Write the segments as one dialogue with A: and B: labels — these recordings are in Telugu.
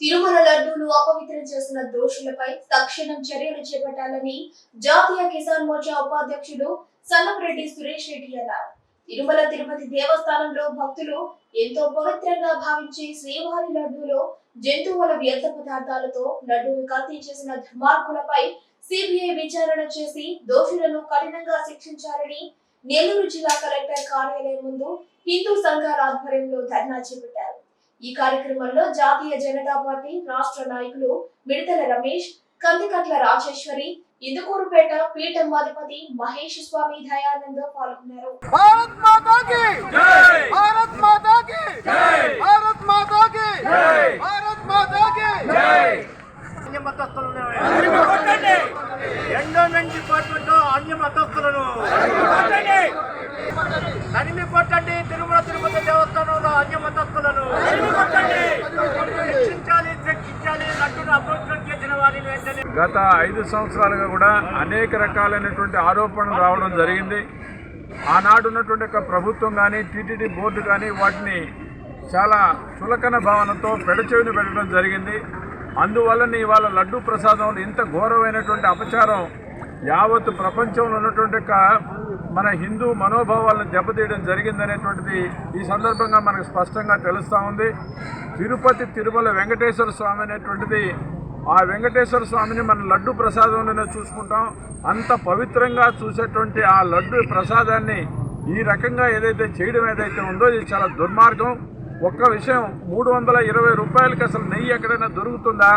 A: తిరుమల లడ్డూలు అపవిత్రం చేసిన దోషులపై తక్షణం చర్యలు చేపట్టాలని జాతీయ కిసాన్ మోర్చా ఉపాధ్యక్షుడు సన్నపరెడ్డి సురేష్ రెడ్డి అన్నారు. తిరుమల తిరుపతి దేవస్థానంలో భక్తులు ఎంతో పవిత్రంగా భావించే శ్రీవారి లడ్డూలో జంతువుల వ్యర్థ పదార్థాలతో లడ్డూలు కల్తీ చేసిన దుర్మార్గులపై సిబిఐ విచారణ చేసి దోషులను కఠినంగా శిక్షించాలని నెల్లూరు జిల్లా కలెక్టర్ కార్యాలయం ముందు హిందూ సంఘాల ఆధ్వర్యంలో ధర్నా చేపట్టారు. ఈ కార్యక్రమంలో జాతీయ జనతా పార్టీ రాష్ట్ర నాయకులు మిడతల రమేష్ కందికట్ల రాజేశ్వరి ఇందుకూరుపేట పీఠమాధిపతి మహేష్ స్వామి దయానంద పాల్గొన్నారు.
B: డిపార్ట్మెంట్ తిరుమల తిరుపతి దేవస్థానంలో అన్య
C: గత ఐదు సంవత్సరాలుగా కూడా అనేక రకాలైనటువంటి ఆరోపణలు రావడం జరిగింది. ఆనాడు ఉన్నటువంటి ఒక ప్రభుత్వం కానీ టీటీడీ బోర్డు కానీ వాటిని చాలా చులకన భావనతో పెడచెవిని పెట్టడం జరిగింది. అందువలన ఇవాళ లడ్డూ ప్రసాదంలో ఇంత ఘోరమైనటువంటి అపచారం యావత్ ప్రపంచంలో ఉన్నటువంటి మన హిందూ మనోభావాలను దెబ్బతీయడం జరిగిందనేటువంటిది ఈ సందర్భంగా మనకు స్పష్టంగా తెలుస్తూ ఉంది. తిరుపతి తిరుమల వెంకటేశ్వర స్వామి అనేటువంటిది ఆ వెంకటేశ్వర స్వామిని మన లడ్డు ప్రసాదంలోనే చూసుకుంటాం. అంత పవిత్రంగా చూసేటువంటి ఆ లడ్డు ప్రసాదాన్ని ఈ రకంగా ఏదైతే చేయడం ఏదైతే ఉందో ఇది చాలా దుర్మార్గం. ఒక్క విషయం మూడు వందల ఇరవై రూపాయలకి అసలు నెయ్యి ఎక్కడైనా దొరుకుతుందా?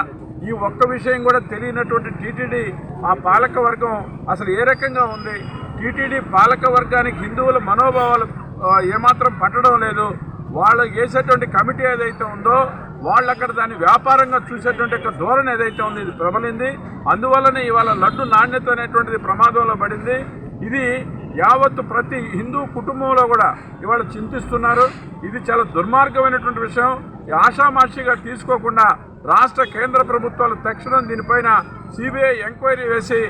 C: ఈ ఒక్క విషయం కూడా తెలియనటువంటి టీటీడీ ఆ పాలక వర్గం అసలు ఏ రకంగా ఉంది? టీటీడీ పాలక వర్గానికి హిందువుల మనోభావాలు ఏమాత్రం పట్టడం లేదు. వాళ్ళు వేసేటువంటి కమిటీ ఏదైతే ఉందో వాళ్ళు అక్కడ దాన్ని వ్యాపారంగా చూసేటువంటి యొక్క ధోరణి ఏదైతే ఉందో ఇది ప్రబలింది. అందువల్లనే ఇవాళ లడ్డు నాణ్యత అనేటువంటిది ప్రమాదంలో పడింది. ఇది యావత్తు ప్రతి హిందూ కుటుంబంలో కూడా ఇవాళ చింతిస్తున్నారు. ఇది చాలా దుర్మార్గమైనటువంటి విషయం. ఆషామాషిగా తీసుకోకుండా రాష్ట్ర కేంద్ర ప్రభుత్వాలు తక్షణం దీనిపైన సిబిఐ ఎంక్వైరీ వేసి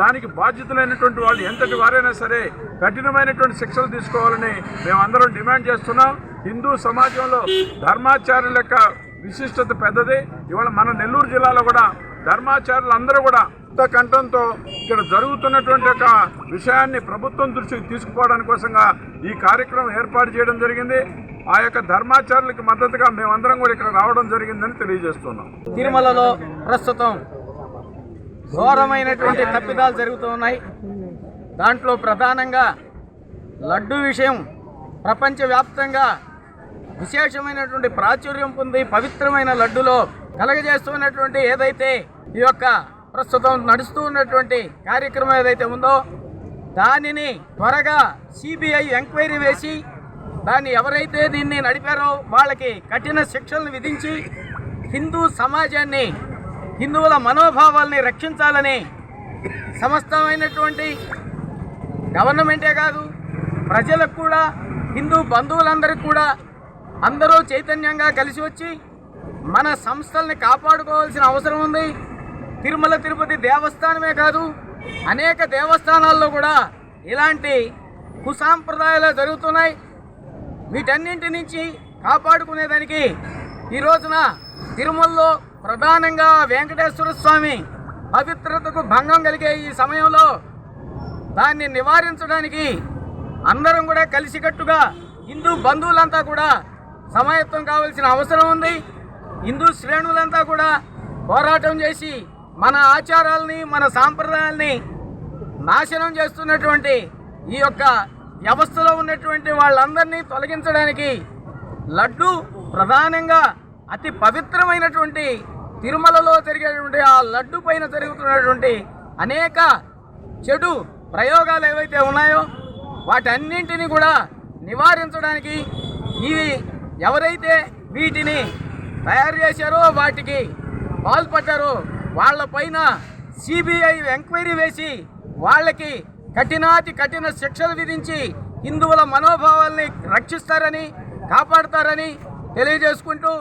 C: దానికి బాధ్యతలైనటువంటి వాళ్ళు ఎంతటి వారైనా సరే కఠినమైనటువంటి శిక్షలు తీసుకోవాలని మేమందరం డిమాండ్ చేస్తున్నాం. హిందూ సమాజంలో ధర్మాచార్యుల యొక్క విశిష్టత పెద్దది. ఇవాళ మన నెల్లూరు జిల్లాలో కూడా ధర్మాచార్యులు అందరూ కూడా కంఠంతో ఇక్కడ జరుగుతున్నటువంటి ఒక విషయాన్ని ప్రభుత్వం దృష్టికి తీసుకుపోవడానికి కోసంగా ఈ కార్యక్రమం ఏర్పాటు చేయడం జరిగింది. ఆ యొక్క ధర్మాచారులకు మద్దతుగా మేమందరం కూడా ఇక్కడ రావడం జరిగిందని తెలియజేస్తున్నాం.
D: తిరుమలలో ప్రస్తుతం ఘోరమైనటువంటి తప్పిదాలు జరుగుతూ ఉన్నాయి. దాంట్లో ప్రధానంగా లడ్డు విషయం ప్రపంచవ్యాప్తంగా విశేషమైనటువంటి ప్రాచుర్యం పొంది పవిత్రమైన లడ్డులో కలగజేస్తున్నటువంటి ఏదైతే ఈ యొక్క ప్రస్తుతం నడుస్తూ ఉన్నటువంటి కార్యక్రమం ఏదైతే ఉందో దానిని త్వరగా సిబిఐ ఎంక్వైరీ వేసి దాన్ని ఎవరైతే దీన్ని నడిపారో వాళ్ళకి కఠిన శిక్షలను విధించి హిందూ సమాజాన్ని హిందువుల మనోభావాల్ని రక్షించాలని సమస్తమైనటువంటి గవర్నమెంటే కాదు ప్రజలకు కూడా హిందూ బంధువులందరికీ కూడా అందరూ చైతన్యంగా కలిసి వచ్చి మన సంస్థల్ని కాపాడుకోవాల్సిన అవసరం ఉంది. తిరుమల తిరుపతి దేవస్థానమే కాదు అనేక దేవస్థానాల్లో కూడా ఇలాంటి కుసాంప్రదాయాలు జరుగుతున్నాయి. వీటన్నింటి నుంచి కాపాడుకునేదానికి ఈ రోజున తిరుమలలో ప్రధానంగా వెంకటేశ్వర స్వామి పవిత్రతకు భంగం కలిగే ఈ సమయంలో దాన్ని నివారించడానికి అందరం కూడా కలిసికట్టుగా హిందూ బంధువులంతా కూడా సమాయత్తం కావాల్సిన అవసరం ఉంది. హిందూ శ్రేణులంతా కూడా పోరాటం చేసి మన ఆచారాలని మన సాంప్రదాయాల్ని నాశనం చేస్తున్నటువంటి ఈ యొక్క వ్యవస్థలో ఉన్నటువంటి వాళ్ళందరినీ తొలగించడానికి లడ్డు ప్రధానంగా అతి పవిత్రమైనటువంటి తిరుమలలో జరిగేటువంటి ఆ లడ్డు పైన జరుగుతున్నటువంటి అనేక చెడు ప్రయోగాలు ఏవైతే ఉన్నాయో వాటన్నింటినీ కూడా నివారించడానికి ఈ ఎవరైతే వీటిని తయారు చేశారో వాటికి పాల్పడ్డారో వాళ్ళపైన సిబిఐ ఎంక్వైరీ వేసి వాళ్ళకి కఠినాతి కఠిన శిక్షలు విధించి హిందువుల మనోభావాల్ని రక్షిస్తారని కాపాడతారని తెలియజేసుకుంటూ